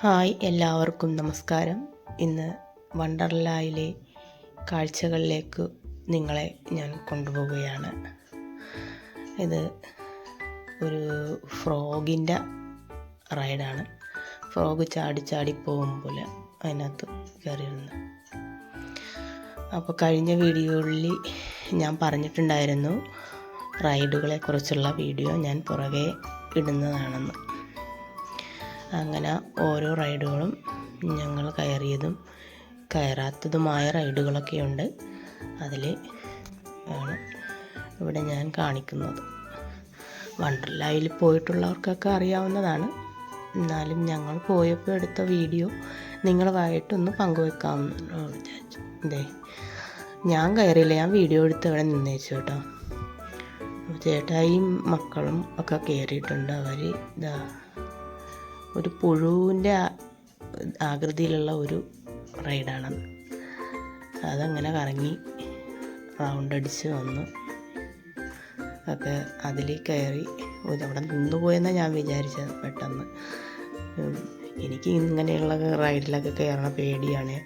Hi എല്ലാവർക്കും നമസ്കാരം. ഇന്ന് വണ്ടർലായിലെ കാഴ്ചകളിലേക്ക് നിങ്ങളെ ഞാൻ കൊണ്ടുപോവുകയാണ്. ഇത് ഒരു ഫ്രോഗിന്റെ റൈഡാണ്. ഫ്രോഗ് ചാടി ചാടി പോകുമ്പോൾ അതിനകത്ത് കയറിയിരുന്നു. അപ്പോൾ കഴിഞ്ഞ വീഡിയോകളിൽ ഞാൻ പറഞ്ഞിട്ടുണ്ടായിരുന്നു റൈഡുകളെക്കുറിച്ചുള്ള വീഡിയോ ഞാൻ പുറകെ ഇടുന്നതാണെന്ന്. അങ്ങനെ ഓരോ റൈഡുകളും ഞങ്ങൾ കയറിയതും കയറാത്തതുമായ റൈഡുകളൊക്കെയുണ്ട്. അതിൽ ആണ് ഇവിടെ ഞാൻ കാണിക്കുന്നത്. വണ്ടർലായിൽ പോയിട്ടുള്ളവർക്കൊക്കെ അറിയാവുന്നതാണ്. എന്നാലും ഞങ്ങൾ പോയപ്പോൾ എടുത്ത വീഡിയോ നിങ്ങളുമായിട്ടൊന്ന് പങ്കുവെക്കാമെന്ന് വിചാരിച്ചു. അതെ ഞാൻ കയറിയില്ല ഞാൻ വീഡിയോ എടുത്ത് അവിടെ നിന്നേച്ചു കേട്ടോ. ചേട്ടായി മക്കളും ഒക്കെ കയറിയിട്ടുണ്ട്. അവർ ഇതാ ഒരു പുഴുവിന്റെ ആകൃതിയിലുള്ള ഒരു റൈഡാണത് അതങ്ങനെ കറങ്ങി റൗണ്ട് അടിച്ച് വന്നു. ഒക്കെ അതിൽ കയറി. അവിടെ നിന്ന് പോയെന്നാണ് ഞാൻ വിചാരിച്ചത് പെട്ടെന്ന്. എനിക്ക് ഇങ്ങനെയുള്ള റൈഡിലൊക്കെ കയറണ പേടിയാണ്.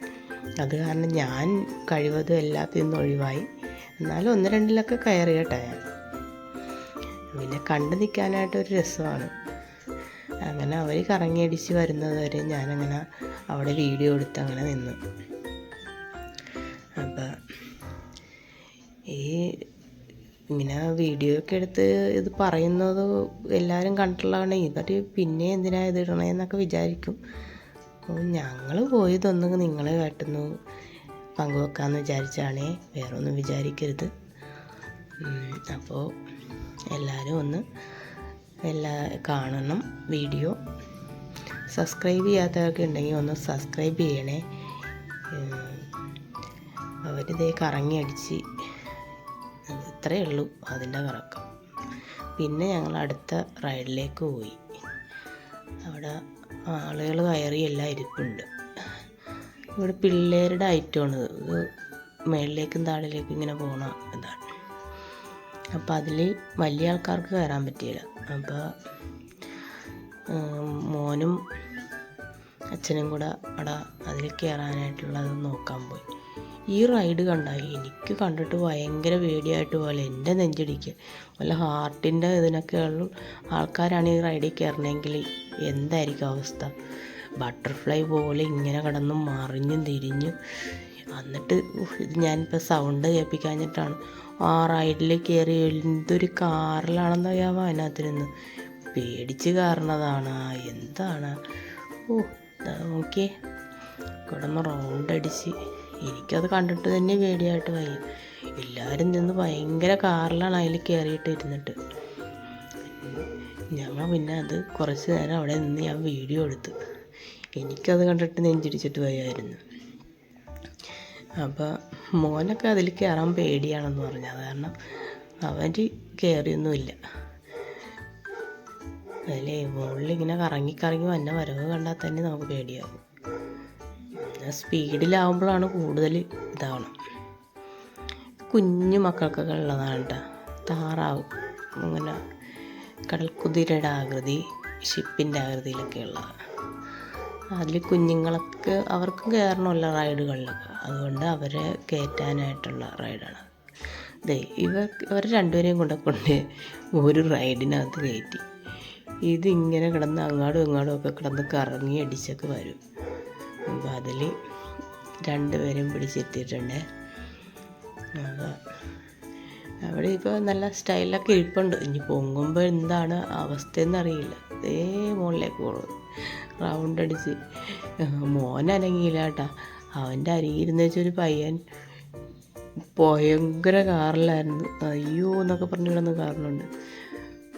അത് കാരണം ഞാൻ കഴിവതും എല്ലാത്തിൽ നിന്നും ഒഴിവായി. എന്നാലും ഒന്ന് രണ്ടിലൊക്കെ കയറി കേട്ടോ ഞാൻ. പിന്നെ കണ്ടു നിൽക്കാനായിട്ടൊരു രസമാണ്. അങ്ങനെ അവർ കറങ്ങിയടിച്ച് വരുന്നത് വരെ ഞാനങ്ങനെ അവിടെ വീഡിയോ എടുത്ത് അങ്ങനെ നിന്നു. അപ്പം ഈ ഇങ്ങനെ വീഡിയോ ഒക്കെ എടുത്ത് ഇത് പറയുന്നത് എല്ലാവരും കണ്ടിട്ടുള്ളതാണ്. ഇവർ പിന്നെ എന്തിനാ ഇത് ഇടണേന്നൊക്കെ വിചാരിക്കും. ഞങ്ങൾ പോയതൊന്നും നിങ്ങൾ കേട്ടെന്ന് പങ്കുവെക്കാമെന്ന് വിചാരിച്ചാണേ. വേറൊന്നും വിചാരിക്കരുത്. അപ്പോൾ എല്ലാവരും ഒന്ന് എല്ലാ കാണണം വീഡിയോ. സബ്സ്ക്രൈബ് ചെയ്യാത്തവരൊക്കെ ഉണ്ടെങ്കിൽ ഒന്ന് സബ്സ്ക്രൈബ് ചെയ്യണേ. അവരിതേ കറങ്ങി അടിച്ച് ഇത്രയേ ഉള്ളൂ അതിന്റെ കറക്കം. പിന്നെ ഞങ്ങൾ അടുത്ത റൈഡിലേക്ക് പോയി. അവിടെ ആളുകൾ കയറി എല്ലാം ഇരിപ്പുണ്ട്. ഇവിടെ പിള്ളേരുടെ ഐറ്റമാണ്. ഇത് മേളിലേക്കും താഴിലേക്കും ഇങ്ങനെ പോകണ ഇതാണ്. അപ്പോൾ അതിൽ വലിയ ആൾക്കാർക്ക് കയറാൻ പറ്റിയില്ല. അപ്പോൾ മോനും അച്ഛനും കൂടെ അവിടെ അതിൽ കയറാനായിട്ടുള്ളത് നോക്കാൻ പോയി. ഈ റൈഡ് കണ്ട എനിക്ക് കണ്ടിട്ട് ഭയങ്കര പേടിയായിട്ട് പോലെ എന്റെ നെഞ്ചിടിക്ക്. വല്ല ഹാർട്ടിന്റെ ഇതിനൊക്കെയുള്ള ആൾക്കാരാണ് ഈ റൈഡിൽ കയറണമെങ്കിൽ എന്തായിരിക്കും അവസ്ഥ? ബട്ടർഫ്ലൈ പോലെ ഇങ്ങനെ കിടന്നും മറിഞ്ഞും തിരിഞ്ഞും എന്നിട്ട് ഞാനിപ്പോൾ സൗണ്ട് കേൾപ്പിക്കാഞ്ഞിട്ടാണ്. ആ റൈഡിൽ കയറി എന്തൊരു കാറിലാണെന്ന് അറിയാമോ അതിനകത്തിരുന്ന്. പേടിച്ച് കാരണതാണ് എന്താണ്? ഓ ഓക്കെ കിടന്ന് റൗണ്ട് അടിച്ച്. എനിക്കത് കണ്ടിട്ട് തന്നെ പേടിയായിട്ട് വയ്യ. എല്ലാവരും നിന്ന് ഭയങ്കര കാറിലാണ് അതിൽ കയറിയിട്ട് ഇരുന്നിട്ട്. ഞങ്ങൾ പിന്നെ അത് കുറച്ച് നേരം അവിടെ നിന്ന് ഞാൻ വീഡിയോ എടുത്തു. എനിക്കത് കണ്ടിട്ട് നെഞ്ചിടിച്ചിട്ട് വയ്യായിരുന്നു. അപ്പോൾ മോനൊക്കെ അതിൽ കയറാൻ പേടിയാണെന്ന് പറഞ്ഞു. കാരണം അവൻ കയറിയൊന്നുമില്ല അതിലേ മുകളിലിങ്ങനെ കറങ്ങി കറങ്ങി വന്ന വരവ് കണ്ടാൽ തന്നെ നമുക്ക് പേടിയാകും സ്പീഡിലാവുമ്പോഴാണ് കൂടുതൽ ഇതാവണം. കുഞ്ഞു മക്കൾക്കൊക്കെ ഉള്ളതാണ് കേട്ടോ താറാവ് അങ്ങനെ കടൽക്കുതിരയുടെ ആകൃതി ഷിപ്പിന്റെ ആകൃതിയിലൊക്കെ ഉള്ളതാണ്. അതിൽ കുഞ്ഞുങ്ങളൊക്കെ അവർക്കും കയറണമല്ല റൈഡുകളിലൊക്കെ. അതുകൊണ്ട് അവരെ കയറ്റാനായിട്ടുള്ള റൈഡാണ്. ദേ ഇവർ ഇവർ രണ്ടുപേരെയും കൊണ്ട കൊണ്ട് ഒരു റൈഡിനകത്ത് കയറ്റി. ഇതിങ്ങനെ കിടന്ന് അങ്ങാടും ഇങ്ങാടും ഒക്കെ കിടന്ന് കറങ്ങി അടിച്ചൊക്കെ വരും. അപ്പോൾ അതിൽ രണ്ടുപേരും പിടിച്ചെത്തിയിട്ടുണ്ട്. അവിടെ ഇപ്പോൾ നല്ല സ്റ്റൈലൊക്കെ ഇരിപ്പുണ്ട്. ഇനി പൊങ്ങുമ്പോൾ എന്താണ് അവസ്ഥയെന്ന് അറിയില്ല. അതേ മുകളിലേക്ക് പോകുന്നത് റൗണ്ട് അടിച്ച് മോനനങ്ങിയില്ല കേട്ടാ. അവന്റെ അരിയിരുന്ന വെച്ചൊരു പയ്യൻ ഭയങ്കര കാറിലായിരുന്നു. അയ്യോ എന്നൊക്കെ പറഞ്ഞു കിടന്ന് കാറിലുണ്ട്.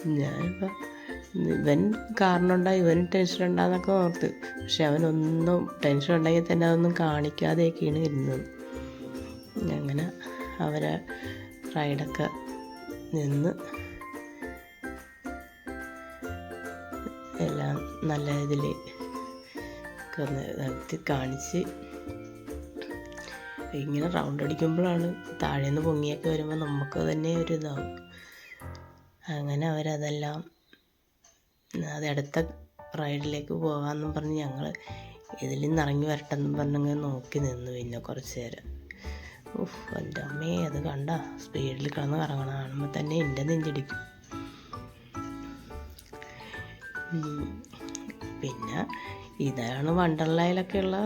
ഞാനിപ്പോൾ ഇവൻ കാറിനുണ്ടായി ഇവൻ ടെൻഷൻ ഉണ്ടാകുന്നൊക്കെ ഓർത്ത്. പക്ഷെ അവനൊന്നും ടെൻഷൻ ഉണ്ടെങ്കിൽ തന്നെ അതൊന്നും കാണിക്കാതെയൊക്കെയാണ് ഇരുന്നത്. അങ്ങനെ അവരെ റൈഡൊക്കെ നിന്ന് എല്ലാം നല്ല ഇതിൽ കാണിച്ച് ഇങ്ങനെ റൗണ്ട് അടിക്കുമ്പോഴാണ് താഴെ നിന്ന് പൊങ്ങിയൊക്കെ വരുമ്പോൾ നമുക്ക് തന്നെ ഒരു ഇതാവും. അങ്ങനെ അവരതെല്ലാം അത് അടുത്ത റൈഡിലേക്ക് പോകാമെന്നും പറഞ്ഞ് ഞങ്ങൾ ഇതിൽ നിന്ന് ഇറങ്ങി വരട്ടെന്നും പറഞ്ഞങ്ങ് നോക്കി നിന്നു പിന്നെ കുറച്ച് നേരം. ഉഫ് എന്റെ അമ്മേ അത് കണ്ട സ്പീഡിൽ കിടന്ന് കറങ്ങണ. കാണുമ്പോൾ തന്നെ എന്റെ നെഞ്ചടിക്കും. പിന്നെ ഇതാണ് വണ്ടർലയിലൊക്കെയുള്ള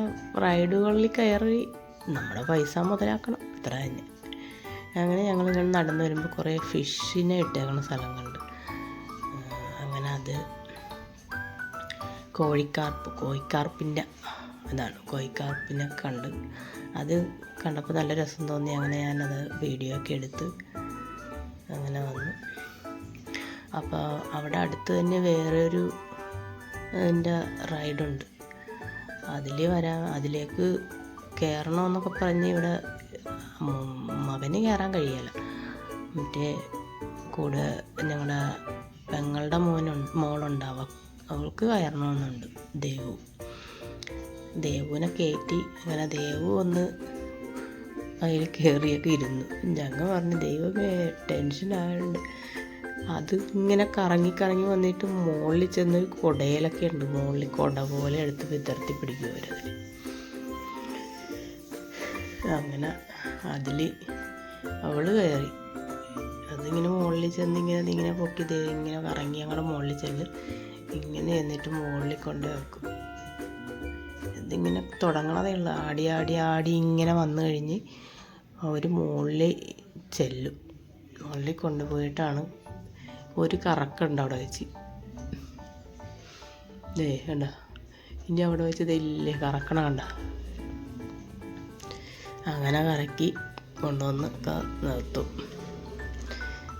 റൈഡുകളിൽ കയറി നമ്മുടെ പൈസ മുതലാക്കണം. ഇത്ര തന്നെ. അങ്ങനെ ഞങ്ങൾ ഇങ്ങനെ നടന്നു വരുമ്പോൾ കുറേ ഫിഷിനെ ഇട്ടേക്കുന്ന സ്ഥലം കണ്ട് ആ, അങ്ങനെ അത് കോഴിക്കാർപ്പ് കോഴിക്കാർപ്പിന്റെ അതാണ് കോഴിക്കാർപ്പിനെ കണ്ട് അത് കണ്ടപ്പോൾ നല്ല രസം തോന്നി. അങ്ങനെ ഞാനത് വീഡിയോ ഒക്കെ എടുത്ത് അങ്ങനെ വന്നു. അപ്പോൾ അവിടെ അടുത്ത് തന്നെ വേറൊരു എന്റെ റൈഡുണ്ട്. അതിൽ വരാൻ അതിലേക്ക് കയറണമെന്നൊക്കെ പറഞ്ഞ് ഇവിടെ മകന് കയറാൻ കഴിയല്ല. മറ്റേ കൂടെ ഞങ്ങളുടെ പെങ്ങളുടെ മോനുണ്ട് മോളുണ്ടാവാം. അവൾക്ക് കയറണമെന്നുണ്ട് ദേവു. ദേവുവിനെ കയറ്റി അങ്ങനെ ദേവു ഒന്ന് അതിൽ കയറിയൊക്കെ ഇരുന്നു. ഞങ്ങൾ പറഞ്ഞു ദൈവമേ ടെൻഷനായുണ്ട് അത് ഇങ്ങനെ കറങ്ങി കറങ്ങി വന്നിട്ട് മുകളിൽ ചെന്ന് കുടയിലൊക്കെ ഉണ്ട്. മുകളിൽ കുട പോലെ എടുത്ത് വിതർത്തി പിടിക്കും അവരതിൽ അങ്ങനെ അതിൽ അവൾ കയറി. അതിങ്ങനെ മുകളിൽ ചെന്ന് ഇങ്ങനെ അതിങ്ങനെ പൊക്കി ഇങ്ങനെ കറങ്ങി ഞങ്ങളുടെ മുകളിൽ ചെല്ല് ഇങ്ങനെ എന്നിട്ട് മുകളിൽ കൊണ്ട് വെക്കും. ഇതിങ്ങനെ തുടങ്ങണതേ ഉള്ളൂ. ആടി ആടി ആടി ഇങ്ങനെ വന്നു കഴിഞ്ഞ് അവർ മുകളിൽ ചെല്ലും. മുകളിൽ കൊണ്ടുപോയിട്ടാണ് ഒരു കറക്കുണ്ട് അവിടെ വെച്ച്. ദേ കണ്ട. ഇനി അവിടെ വെച്ചത് ഇല്ലേ കറക്കണ കണ്ട. അങ്ങനെ കറക്കി കൊണ്ടുവന്ന് നിർത്തും.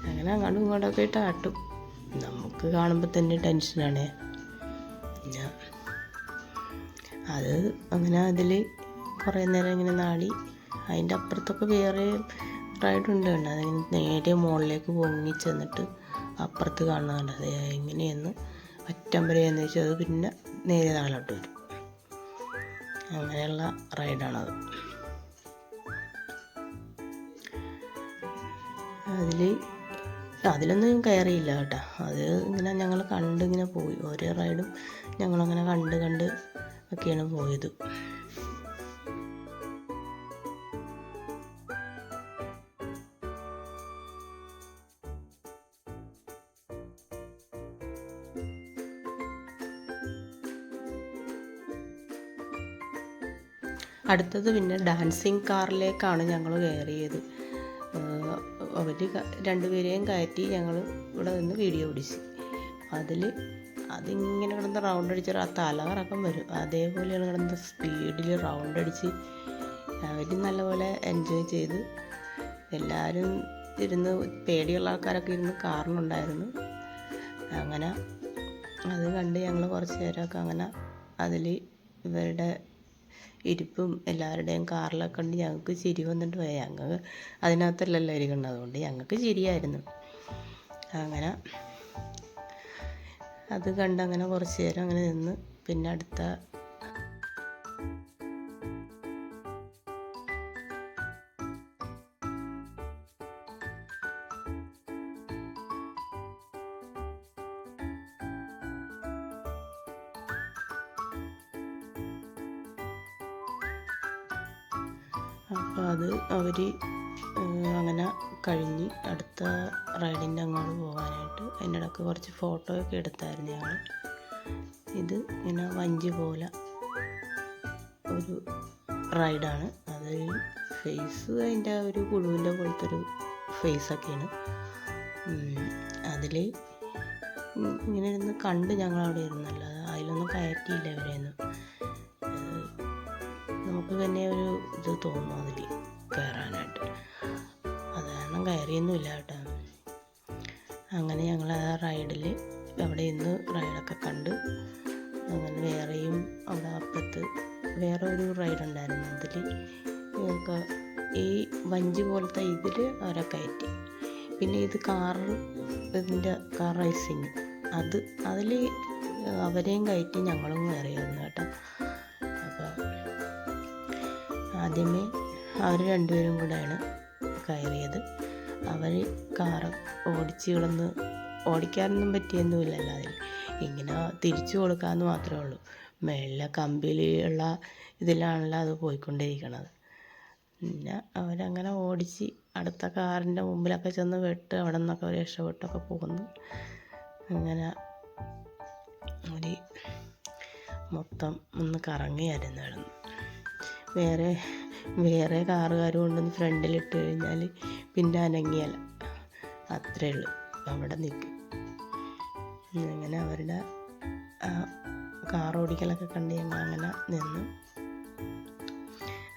അങ്ങനെ അങ്ങോട്ടും ഇങ്ങോട്ടൊക്കെ ഇട്ട് ആട്ടും നമുക്ക് കാണുമ്പോൾ തന്നെ ടെൻഷനാണ് പിന്നെ അത് അങ്ങനെ അതിൽ കുറേ നേരം ഇങ്ങനെ നാടി അതിന്റെ അപ്പുറത്തൊക്കെ വേറെ റൈഡുണ്ട് കണ്ടോ? അതിങ്ങനെ നേരെ മുകളിലേക്ക് പൊങ്ങി ചെന്നിട്ട് അപ്പുറത്ത് കാണുന്നുണ്ട് അത് എങ്ങനെയെന്ന് എന്ന് വെച്ചാൽ അത് പിന്നെ നേരെ താഴോട്ട് വരും. അങ്ങനെയുള്ള റൈഡാണത് അതിൽ അതിലൊന്നും കയറിയില്ല കേട്ടോ. അത് ഇങ്ങനെ ഞങ്ങൾ കണ്ട് ഇങ്ങനെ പോയി. ഓരോ റൈഡും ഞങ്ങളങ്ങനെ കണ്ട് കണ്ട് ഒക്കെയാണ് പോയത്. അടുത്തത് പിന്നെ ഡാൻസിങ് കാറിലേക്കാണ് ഞങ്ങൾ കയറിയത്. അവർ രണ്ടുപേരെയും കയറ്റി ഞങ്ങൾ ഇവിടെ നിന്ന് വീഡിയോ പിടിച്ച്. അതിൽ അതിങ്ങനെ കിടന്ന് റൗണ്ട് അടിച്ച് ആ തല കറക്കം വരും. അതേപോലെയാണ് കിടന്ന് സ്പീഡിൽ റൗണ്ട് അടിച്ച് അവരും നല്ലപോലെ എൻജോയ് ചെയ്ത് എല്ലാവരും ഇരുന്ന് പേടിയുള്ള ആൾക്കാരൊക്കെ ഇരുന്ന് കാറിനുണ്ടായിരുന്നു അങ്ങനെ അത് കണ്ട് ഞങ്ങൾ കുറച്ച് നേരമൊക്കെ അങ്ങനെ അതിൽ ഇവരുടെ ഇരിപ്പും എല്ലാവരുടെയും കാറിലൊക്കെ കണ്ട് ഞങ്ങൾക്ക് ചിരി വന്നിട്ട് പോയി. ഞങ്ങൾ അതിനകത്തല്ലല്ലോ ഇരിക്കുന്നത് അതുകൊണ്ട് ഞങ്ങൾക്ക് ചിരിയായിരുന്നു. അങ്ങനെ അത് കണ്ട് അങ്ങനെ കുറച്ച് നേരം അങ്ങനെ നിന്ന്. പിന്നെ അടുത്ത അപ്പോൾ അത് അവർ അങ്ങനെ കഴിഞ്ഞ് അടുത്ത റൈഡിന്റെ അങ്ങോട്ട് പോകാനായിട്ട് അതിന്റെ ഇടയ്ക്ക് കുറച്ച് ഫോട്ടോയൊക്കെ എടുത്തായിരുന്നു ഞങ്ങൾ ഇത് ഇങ്ങനെ വഞ്ചി പോലെ ഒരു റൈഡാണ്. അത് ഫേസ് അതിന്റെ ഒരു കുഴുവിന്റെ പോലത്തെ ഒരു ഫേസൊക്കെയാണ് അതിൽ ഇങ്ങനെ ഇരുന്ന് കണ്ട് ഞങ്ങൾ അവിടെ ഇരുന്നല്ല. അതിലൊന്നും കയറ്റിയില്ല ഇവരെയൊന്നും. നമുക്ക് തന്നെ ഒരു ഇത് തോന്നും അതിൽ കയറാനായിട്ട്. അത് കാരണം കയറിയൊന്നുമില്ല കേട്ടോ. അങ്ങനെ ഞങ്ങൾ ആ റൈഡിൽ അവിടെ ഇന്ന് റൈഡൊക്കെ കണ്ട് അങ്ങനെ വേറെയും അവിടെ അപ്പുറത്ത് വേറെ ഒരു റൈഡ് ഉണ്ടായിരുന്നു അതിൽ ഞങ്ങൾക്ക് ഈ വഞ്ചി പോലത്തെ ഇതിൽ അവരെ കയറ്റി. പിന്നെ ഇത് കാർ ഇതിന്റെ കാർ റൈസിങ്. അത് അതിൽ അവരെയും കയറ്റി ഞങ്ങളും കയറിയായിരുന്നു കേട്ടോ. അപ്പോൾ ആദ്യമേ അവർ രണ്ടുപേരും കൂടെയാണ് കയറിയത്. അവർ കാറ് ഓടിച്ച് കിടന്ന് ഓടിക്കാനൊന്നും പറ്റിയൊന്നുമില്ലല്ലോ അതിൽ ഇങ്ങനെ തിരിച്ചു കൊടുക്കാമെന്ന് മാത്രമേ ഉള്ളൂ. മേളിലെ കമ്പിയിലുള്ള ഇതിലാണല്ലോ അത് പോയിക്കൊണ്ടിരിക്കണത്. പിന്നെ അവരങ്ങനെ ഓടിച്ച് അടുത്ത കാറിന്റെ മുമ്പിലൊക്കെ ചെന്ന് വെട്ട് അവിടെ നിന്നൊക്കെ അവർ രക്ഷപ്പെട്ടൊക്കെ പോകുന്നു. അങ്ങനെ ഒരു മൊത്തം ഒന്ന് കറങ്ങിയായിരുന്നു കിടന്നു വേറെ വേറെ കാറുകാർ കൊണ്ടുവന്ന് ഫ്രണ്ടിലിട്ട് കഴിഞ്ഞാൽ പിന്നെ അനങ്ങിയല്ല അത്രേ ഉള്ളൂ. അവിടെ നിൽക്കും അങ്ങനെ അവരുടെ കാർ ഓടിക്കലൊക്കെ കണ്ട് ഞങ്ങൾ അങ്ങനെ നിന്നു.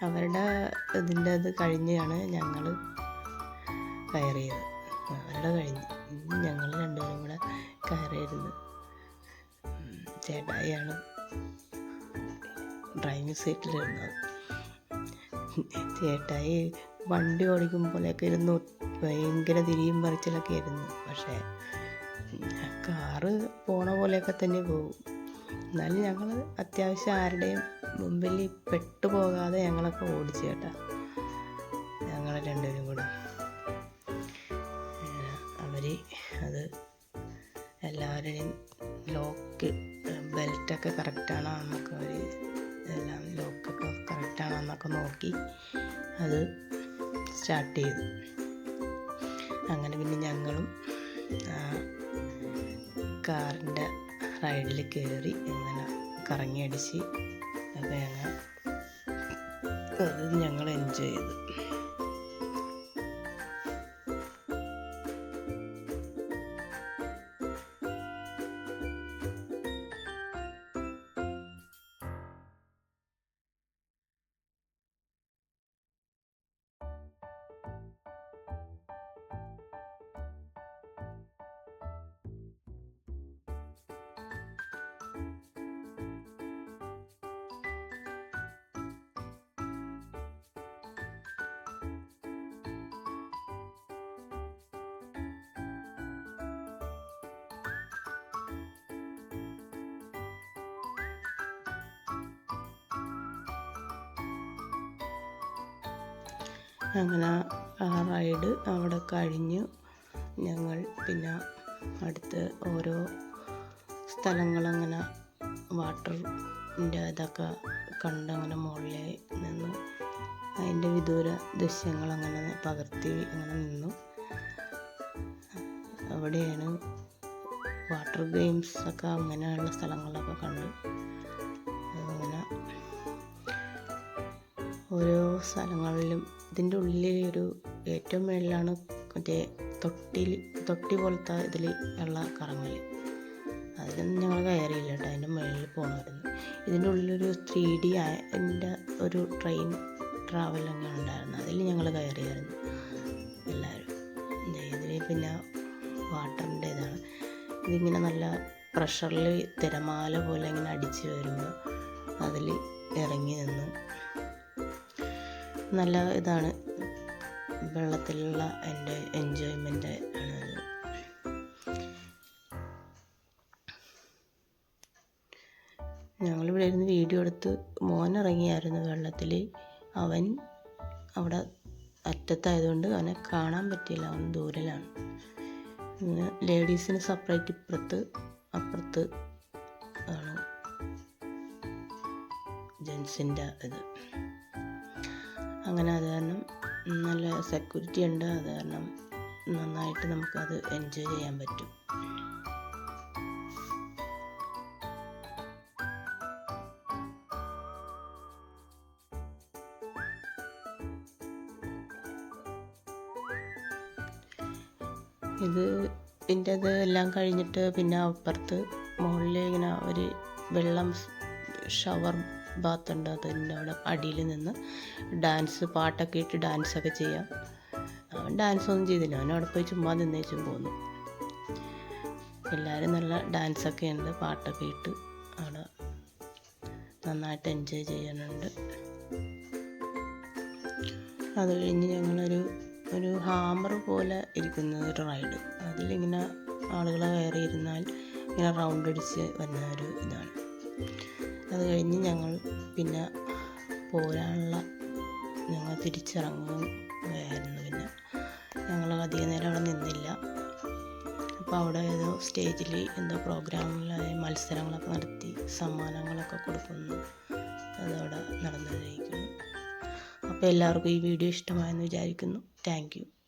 അവരുടെ ഇതിന്റെ അത് കഴിഞ്ഞാണ് ഞങ്ങൾ കയറിയത്. അവരുടെ കഴിഞ്ഞ്. ഞങ്ങൾ രണ്ടുപേരും കൂടെ കയറിയിരുന്നു. ചേട്ടായിയാണ് ഡ്രൈവിംഗ് സീറ്റിലിരുന്നത്. ചേട്ടായി വണ്ടി ഓടിക്കുമ്പോഴൊക്കെ ഇരുന്ന് ഭയങ്കര തിരിയും പറിച്ചിലൊക്കെ ആയിരുന്നു. പക്ഷേ കാറ് പോണ പോലെയൊക്കെ തന്നെ പോകും. എന്നാലും ഞങ്ങൾ അത്യാവശ്യം ആരുടെയും മുമ്പിൽ പെട്ടു പോകാതെ ഞങ്ങളൊക്കെ ഓടിച്ചു കേട്ടാ. ഞങ്ങൾ രണ്ടുപേരും കൂടെ. അവർ അത് എല്ലാവരുടെയും ലോക്ക് ബെൽറ്റൊക്കെ കറക്റ്റാണോ എന്നൊക്കെ അവർ എന്നൊക്കെ നോക്കി അത് സ്റ്റാർട്ട് ചെയ്തു. അങ്ങനെ പിന്നെ ഞങ്ങളും കാറിന്റെ റൈഡിൽ കയറി ഇങ്ങനെ കറങ്ങി അടിച്ച് ഒക്കെ ഞങ്ങൾ അത് ഞങ്ങൾ എൻജോയ് ചെയ്തു. അങ്ങനെ ആ റൈഡ് അവിടെ കഴിഞ്ഞു. ഞങ്ങൾ പിന്നെ അടുത്ത് ഓരോ സ്ഥലങ്ങളങ്ങനെ വാട്ടറിന്റെ ഇതൊക്കെ കണ്ടങ്ങനെ മുകളിലെ നിന്നു. അതിന്റെ വിദൂര ദൃശ്യങ്ങളങ്ങനെ പകർത്തി ഇങ്ങനെ നിന്നു. അവിടെയാണ് വാട്ടർ ഗെയിംസ് ഒക്കെ അങ്ങനെയുള്ള സ്ഥലങ്ങളൊക്കെ കണ്ടു അങ്ങനെ ഓരോ സ്ഥലങ്ങളിലും ഇതിന്റെ ഉള്ളിലൊരു ഏറ്റവും മേളിലാണ് മറ്റേ തൊട്ടിൽ തൊട്ടി പോലത്തെ ഇതിൽ ഉള്ള കറങ്ങൽ അതിലൊന്നും ഞങ്ങൾ കയറിയില്ല കേട്ടോ അതിന്റെ മുകളിൽ പോകണമായിരുന്നു ഇതിന്റെ ഉള്ളിലൊരു ത്രീ ഡി അതിന്റെ ഒരു ട്രെയിൻ അങ്ങനെ ഉണ്ടായിരുന്നു അതിൽ ഞങ്ങൾ കയറിയായിരുന്നു എല്ലാവരും. ഇതിൽ പിന്നെ വാട്ടറിന്റെ ഇതാണ്. ഇതിങ്ങനെ നല്ല പ്രഷറിൽ തിരമാല പോലെ ഇങ്ങനെ അടിച്ച് വരുമ്പോൾ അതിൽ ഇറങ്ങി നിന്നു നല്ല ഇതാണ്. വെള്ളത്തിലുള്ള എന്റെ എൻജോയ്മെന്റ് ആണ് അത്. ഞങ്ങളിവിടെ ഇരുന്ന് വീഡിയോ എടുത്ത് മോൻ ഇറങ്ങിയായിരുന്നു വെള്ളത്തിൽ അവൻ അവിടെ അറ്റത്തായതുകൊണ്ട് അവനെ കാണാൻ പറ്റിയില്ല. അവൻ ദൂരലാണ്. പിന്നെ ലേഡീസിന് സെപ്പറേറ്റ് ഇപ്പുറത്ത് അപ്പുറത്ത് ആണ് ജെൻസിന്റെ ഇത്. അങ്ങനെ അത് കാരണം നല്ല സെക്യൂരിറ്റി ഉണ്ട്. അത് കാരണം നന്നായിട്ട് നമുക്കത് എൻജോയ് ചെയ്യാൻ പറ്റും. ഇത് ഇതിന്റെ ഇത് എല്ലാം കഴിഞ്ഞിട്ട് പിന്നെ അപ്പുറത്ത് മുകളിൽ ഇങ്ങനെ ഒരു വെള്ളം ഷവർ ബാത്ത് അത് അതിന്റെ അവിടെ അടിയിൽ നിന്ന് ഡാൻസ് പാട്ടൊക്കെ ഇട്ട് ഡാൻസൊക്കെ ചെയ്യാം. അവൻ ഡാൻസ് ഒന്നും ചെയ്തില്ല. അവൻ അവിടെ പോയി ചുമ്മാ നിന്നേച്ചും പോന്നു. എല്ലാവരും നല്ല ഡാൻസൊക്കെ ഉണ്ട്. പാട്ടൊക്കെ ഇട്ട് അവിടെ നന്നായിട്ട് എൻജോയ് ചെയ്യാനുണ്ട്. അത് കഴിഞ്ഞ് ഞങ്ങളൊരു ഒരു ഹാമർ പോലെ ഇരിക്കുന്ന. ഒരു റൈഡ് അതിലിങ്ങനെ ആളുകളെ കയറി ഇരുന്നാൽ ഇങ്ങനെ റൗണ്ട് അടിച്ച് വരുന്ന ഒരു ഇതാണ്. അത് കഴിഞ്ഞ് ഞങ്ങൾ പിന്നെ പോരാനുള്ള ഞങ്ങൾ തിരിച്ചിറങ്ങുകയായിരുന്നു പിന്നെ. ഞങ്ങൾ അധികം നേരം അവിടെ നിന്നില്ല. അപ്പോൾ അവിടെ ഏതോ സ്റ്റേജിൽ എന്തോ പ്രോഗ്രാമിലായ മത്സരങ്ങളൊക്കെ നടത്തി സമ്മാനങ്ങളൊക്കെ കൊടുക്കുന്നു. അതവിടെ നടന്നിരിക്കുന്നു അപ്പോൾ എല്ലാവർക്കും ഈ വീഡിയോ ഇഷ്ടമായെന്ന് വിചാരിക്കുന്നു. താങ്ക്